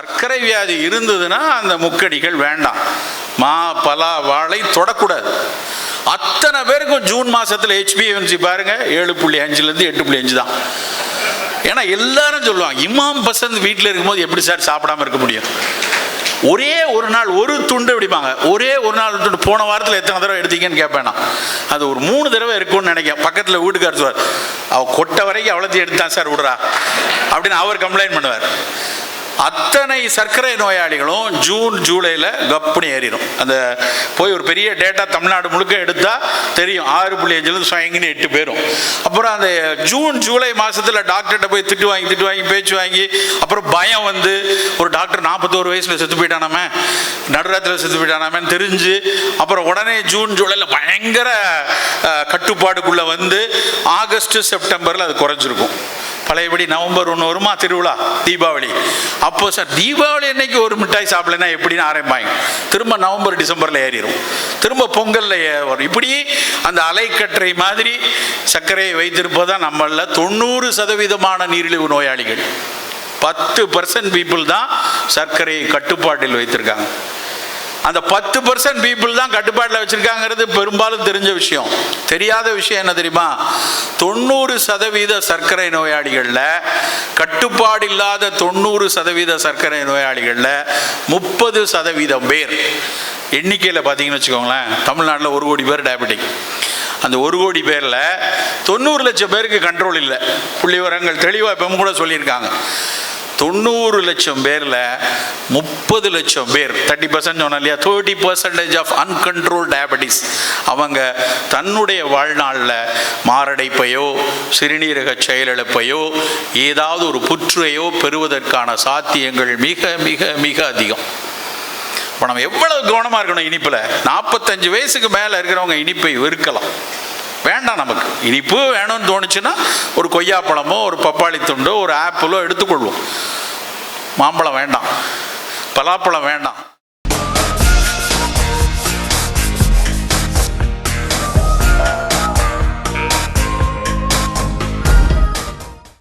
சர்க்கரை வியாதி இருந்ததுன்னா அந்த முக்கடிகள் வேண்டாம். மா பலா வாழை தொடக்கூடாது. அத்தனை பேருக்கும் ஜூன் மாசத்துல ஹெச்பிஎம்சி பாருங்க ஏழு புள்ளி அஞ்சுலேருந்து எட்டு புள்ளி அஞ்சு தான் ஏன்னா எல்லாரும் சொல்லுவாங்க இமாம் பசந்த் வீட்டில் இருக்கும்போது எப்படி சார் சாப்பிடாம இருக்க முடியும்? ஒரே ஒரு நாள் ஒரு துண்டு பிடிப்பாங்க. ஒரே ஒரு நாள் துண்டு. போன வாரத்தில் எத்தனை தடவை எடுத்தீங்கன்னு கேட்பேன் அது ஒரு மூணு தடவை இருக்கும்னு நினைக்கிறேன். பக்கத்தில் வீட்டுக்காரர் சொல்வார் அவள் கொட்டை வரைக்கும் அவ்வளோத்தையும் எடுத்தான் சார் விடுறா. அப்படின்னு அவர் கம்ப்ளைண்ட் பண்ணுவார். அத்தனை சர்க்கரை நோயாளிகளும் ஜூன் ஜூலையில் கப்புனு ஏறிடும் அந்த போய் ஒரு பெரிய டேட்டா தமிழ்நாடு முழுக்க எடுத்தால் தெரியும். ஆறு புள்ளி அஞ்சுலேருந்து சுயங்கின்னு எட்டு பேரும். அப்புறம் அந்த ஜூன் ஜூலை மாதத்தில் டாக்டர்கிட்ட போய் திட்டு வாங்கி திட்டு வாங்கி பேச்சு வாங்கி அப்புறம் பயம் வந்து ஒரு டாக்டர் நாற்பத்தோரு வயசில் செத்து போயிட்டானாமே நடுராத்திரில் செத்து போயிட்டானாமேன்னு தெரிஞ்சு அப்புறம் உடனே ஜூன் ஜூலையில் பயங்கர கட்டுப்பாடுக்குள்ளே வந்து ஆகஸ்ட் செப்டம்பரில் அது குறைஞ்சிருக்கும். பழையபடி நவம்பர் ஒன்று வருமா திருவிழா? தீபாவளி. அப்போ சார் தீபாவளி அன்னைக்கு ஒரு மிட்டாய் சாப்பிடலைன்னா எப்படின்னு ஆரம்பிப்பாங்க? திரும்ப நவம்பர் டிசம்பரில் ஏறிடும் திரும்ப பொங்கலில் வரும் இப்படி அந்த அலைக்கற்றை மாதிரி சர்க்கரையை வைத்திருப்பதான் நம்மள தொண்ணூறு சதவீதமான நீரிழிவு நோயாளிகள். பத்து பர்சன்ட் பீப்புள் தான் சர்க்கரையை கட்டுப்பாட்டில் வைத்திருக்காங்க. அந்த பத்து பர்சன்ட் பீப்புள் தான் கட்டுப்பாட்டில் வச்சுருக்காங்கிறது பெரும்பாலும் தெரிஞ்ச விஷயம். தெரியாத விஷயம் என்ன தெரியுமா? தொண்ணூறு சதவீத சர்க்கரை நோயாளிகளில் கட்டுப்பாடு இல்லாத தொண்ணூறு சதவீத சர்க்கரை நோயாளிகளில் முப்பது சதவீதம் பேர். எண்ணிக்கையில் பார்த்தீங்கன்னு வச்சுக்கோங்களேன் தமிழ்நாட்டில் ஒரு கோடி பேர் டயபெட்டிக் அந்த ஒரு கோடி பேரில் தொண்ணூறு லட்சம் பேருக்கு கண்ட்ரோல் இல்லை. புள்ளி விவரங்கள் தெளிவாக இப்போ கூட சொல்லியிருக்காங்க. தொண்ணூறு லட்சம் பேரில் முப்பது லட்சம் பேர் தேர்ட்டி பர்சன்ட் சொன்னோம் இல்லையா? Thirty percentage of uncontrol diabetes அவங்க தன்னுடைய வாழ்நாளில் மாரடைப்பையோ சிறுநீரக செயலிழப்பையோ ஏதாவது ஒரு புற்றுவையோ பெறுவதற்கான சாத்தியங்கள் மிக மிக மிக அதிகம். இப்போ நம்ம எவ்வளவு கவனமாக இருக்கணும் இனிப்பில்? நாற்பத்தஞ்சு வயசுக்கு மேலே இருக்கிறவங்க இனிப்பை வெறுக்கலாம். வேண்டாம் நமக்கு. இனிப்பு வேணும்னு தோணுச்சுன்னா ஒரு கொய்யாப்பழமோ ஒரு பப்பாளி துண்டோ ஒரு ஆப்பிளோ எடுத்துக்கொள்வோம். மாம்பழம் வேண்டாம். பலாப்பழம் வேண்டாம்.